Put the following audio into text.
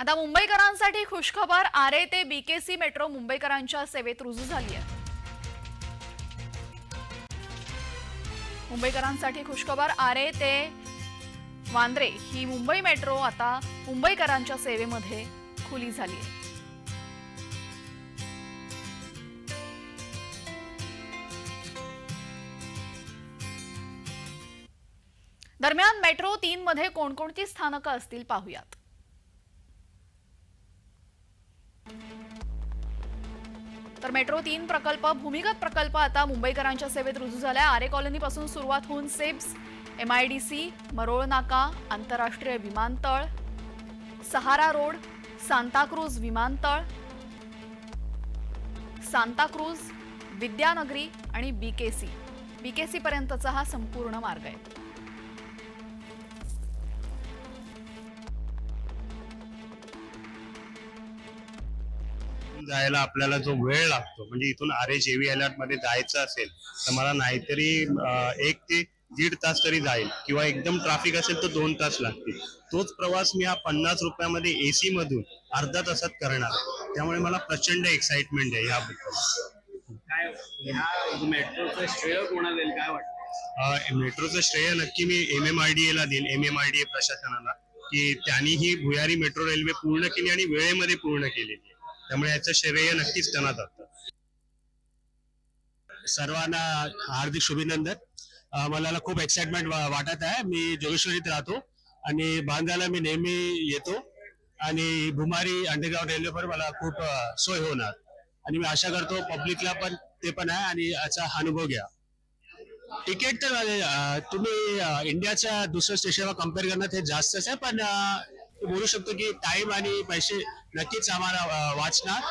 आता मुंबईकरांसाठी खुशखबर आरे ते बीकेसी मेट्रो मुंबईकरांच्या सेवेत रुजू झाली आहे मुंबईकरांसाठी खुशखबर आरे ते वांद्रे ही मुंबई मेट्रो आता मुंबईकरांच्या सेवेमध्ये खुली झाली आहे. दरम्यान मेट्रो तीन मध्ये कोणकोणती स्थानकं असतील पाहूयात. तर मेट्रो तीन प्रकल्प भूमिगत प्रकल्प आता मुंबईकरांच्या सेवेत रुजू झालाय. आरे कॉलनीपासून सुरुवात होऊन SEEPZ M I D C Marol नाका आंतरराष्ट्रीय विमानतळ सहारा रोड सांताक्रूज विमानतळ सांताक्रूज विद्यानगरी आणि बी के सी. बी के सीपर्यंतचा हा संपूर्ण मार्ग आहे. जायला आपल्याला जो वेळ लागतो म्हणजे इथून आर एच एव्ही मध्ये जायचं असेल तर मला नाहीतरी एक ते दीड तास तरी जाईल. किंवा एकदम ट्रॅफिक असेल तर दोन तास लागतील. तोच प्रवास मी हा पन्नास रुपयामध्ये एसी मधून अर्धा तासात करणार. त्यामुळे मला प्रचंड एक्साइटमेंट आहे याबद्दल. काय मेट्रोचं श्रेय कोणाला देईल काय वाटतं? मेट्रोचं श्रेय नक्की मी एम एम आय डी एला देईन. M M I D A प्रशासनाला की त्यांनी ही भुयारी मेट्रो रेल्वे पूर्ण केली आणि वेळेमध्ये पूर्ण केलेली त्यामुळे याचं श्रेय नक्कीच त्यांना जातं. सर्वांना हार्दिक शुभिनंदन मला खूप एक्साइटमेंट वाटत आहे. मी जोगेश्वरीत राहतो आणि बांधायला मी नेहमी येतो आणि भुमारी अंडरग्राऊंड रेल्वेवर मला खूप सोय होणार. आणि मी आशा करतो पब्लिकला पण ते पण आहे आणि याचा अनुभव घ्या. तिकीट तर तुम्ही इंडियाच्या दुसऱ्या स्टेशनवर कंपेअर करण्यात हे जास्तच आहे पण बोलू शकतो की टाइम आणि पैसे नक्कीच आम्हाला वाचणार.